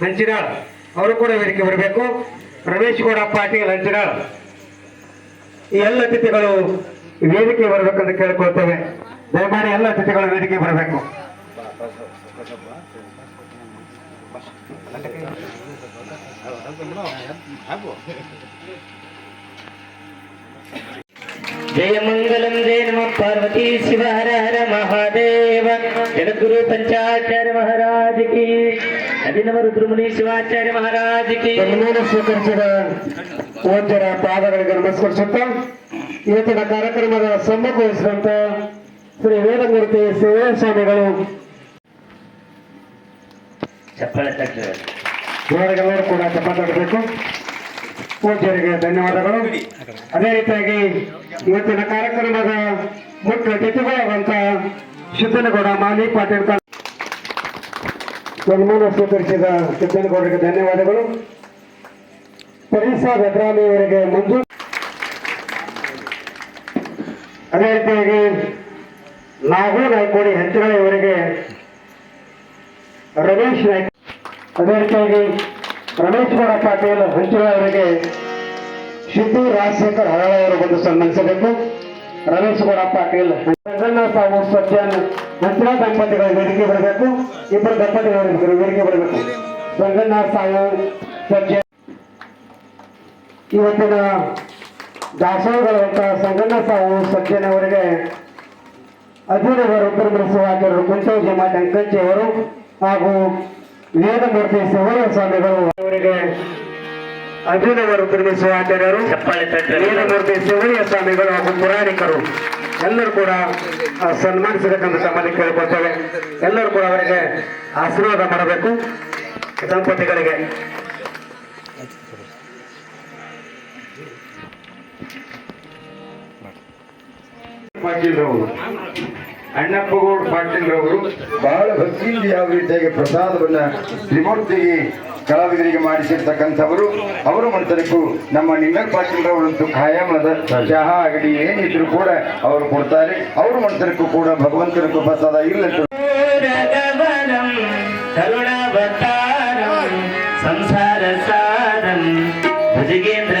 ಹಂಚಿನಾಳ್ ಅವರು ಕೂಡ ವೇದಿಕೆ ಬರಬೇಕು ರಮೇಶ್ ಗೌಡ ಪಾಟೀಲ್ ಹಂಚಿನಾಳ್ ಈ ಎಲ್ಲ ಅತಿಥಿಗಳು ವೇದಿಕೆ ಬರಬೇಕಂತ ಕೇಳ್ಕೊಳ್ತೇವೆ ದಯಮಾಡಿ ಎಲ್ಲ ಅತಿಥಿಗಳು ವೇದಿಕೆ ಬರಬೇಕು ಜಯ ಮಂಗಲಂ ಜಯ ನಮ ಪಾರ್ವತಿ ಶಿವ ಹರ ಹರ ಮಹಾದೇವ ಜಗದ್ಗುರು ಪಂಚಾಚಾರ್ಯ ಮಹಾರಾಜ ಕಿ ಅಭಿನವ ರುದ್ರಮುನಿ ಶಿವಾಚಾರ್ಯ ಮಹಾರಾಜ ಕಿ ಸನ್ಮಾನ ಸ್ವೀಕರಿಸಿದ ಓದ್ಯರ ಪಾದಗಳಿಗೆ ನಮಸ್ಕರಿಸುತ್ತಾ ಇವತ್ತಿನ ಕಾರ್ಯಕ್ರಮದ ಸಮ್ಮುಖ ವಹಿಸಿದಂತ ಶ್ರೀ ವೇದಮೂರ್ತಿ ಸೇವಾ ಸ್ವಾಮಿಗಳು. ಚಪ್ಪಳೆ ತಟ್ಟೆ. ಇವರಿಗೆಲ್ಲರೂ ಕೂಡ ಚಪ್ಪಾಟಬೇಕು ಪೂಜ್ಯರಿಗೆ ಧನ್ಯವಾದಗಳು. ಅದೇ ರೀತಿಯಾಗಿ ಇವತ್ತಿನ ಕಾರ್ಯಕ್ರಮದ ಮುಖ್ಯ ಅತಿಥಿಗಳಾದಂತ ಸಿದ್ದನಗೌಡ ಮಾಲಿ ಪಾಟೀಲ್ ಸನ್ಮಾನ ಸ್ವೀಕರಿಸಿದ ಸಿದ್ದನಗೌಡರಿಗೆ ಧನ್ಯವಾದಗಳು. ಬೆದ್ರಾಮಿ ಅವರಿಗೆ ಮಂಜು ಅದೇ ರೀತಿಯಾಗಿ ನಾಗೂ ನಾಯ್ಕೋಡಿ ಹಂಚಗಳ ಇವರಿಗೆ ರಮೇಶ್ ನಾಯ್ಕ ಅದೇ ರೀತಿಯಾಗಿ ರಮೇಶ್ ಗೌಡ ಪಾಟೀಲ್ ಅವರಿಗೆ ಸಿದ್ದು ರಾಜಶೇಖರ್ ಹರಳವರು ಬಂದು ಸನ್ಮಾನಿಸಬೇಕು. ರಮೇಶ್ ಗೌಡ ಪಾಟೀಲ್ ಸಾವು ಸಜ್ಜನ್ ಹಂಚಳ ದಂಪತಿಗಳ ವೇದಿಕೆ ಬರಬೇಕು. ಇಬ್ಬರು ದಂಪತಿಗಳ ವೇದಿಕೆ ಬರಬೇಕು. ಸಂಗಣ್ಣ ಸಾವು ಸಜ್ಜನ್ ಇವತ್ತಿನ ದಾಸೋಹಗಳಂತ ಸಂಗಣ್ಣ ಸಾವು ಸಜ್ಜನವರಿಗೆ ಅರ್ಜುನವರು ಉತ್ತರಮನಸ್ಸುವಾಗಿರುವ ಕುಂಟೋ ಜಮಾಟ್ ಅಂಕಂಚಿ ಅವರು ಹಾಗೂ ವೇದಮೂರ್ತಿ ಶಿವಯ್ಯ ಸ್ವಾಮಿಗಳು ಅವರಿಗೆ ಅರ್ಜುನವರು ಉತ್ತರಮಿಸುವ ಆಚಾರ್ಯರು ವೇದಮೂರ್ತಿ ಶಿವಯ್ಯ ಸ್ವಾಮಿಗಳು ಹಾಗೂ ಪುರಾಣಿಕರು. ಎಲ್ಲರೂ ಕೂಡ ಸನ್ಮಾನಿಸಬೇಕಂತ ತಮ್ಮಲ್ಲಿ ಕೇಳಿಕೊಳ್ತೇವೆ. ಎಲ್ಲರೂ ಕೂಡ ಅವರಿಗೆ ಆಶೀರ್ವಾದ ಮಾಡಬೇಕು. ದಂಪತಿಗಳಿಗೆ. ಅಣ್ಣಪ್ಪಗೌಡ ಪಾಟೀಲ್ ರವರು ಬಹಳ ಭಕ್ತಿಯಿಂದ ಯಾವ ರೀತಿಯಾಗಿ ಪ್ರಸಾದವನ್ನ ತ್ರಿಮೂರ್ತಿಗೆ ಕಲಾವಿದರಿಗೆ ಮಾಡಿಸಿರ್ತಕ್ಕಂಥವರು, ಅವರು ಮಂತರಿಗೂ ನಮ್ಮ ನಿನ್ನ ಪಾಟೀಲ್ ರವರಂತೂ ಖಾಯಾಮದ ಚಹಾ, ಅಗಡಿ ಏನಿದ್ರು ಕೂಡ ಅವರು ಕೊಡ್ತಾರೆ. ಅವರು ಮಂತರಿಗೂ ಕೂಡ ಭಗವಂತನ ಪ್ರಸಾದ ಇಲ್ಲ ಸಂಸಾರ ಸಾರಂ ಭುಜಗೇಂದ್ರಹಾರಂ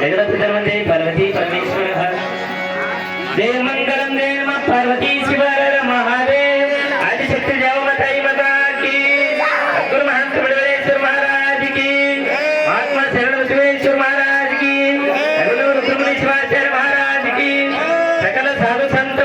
జగదత్తే పార్వతీ పరమేశ్వర. దేవ మంగళం దేవ పార్వతీ శివ మహాదేవ. ఆదిశక్తి దేవమతాయి మతాకి అప్పుడు మహంత విడవేశ్వర మహారాజ్కి మహాత్మ శరణ విశ్వేశ్వర మహారాజ్కి అరుణూరు సకల సాధు సంత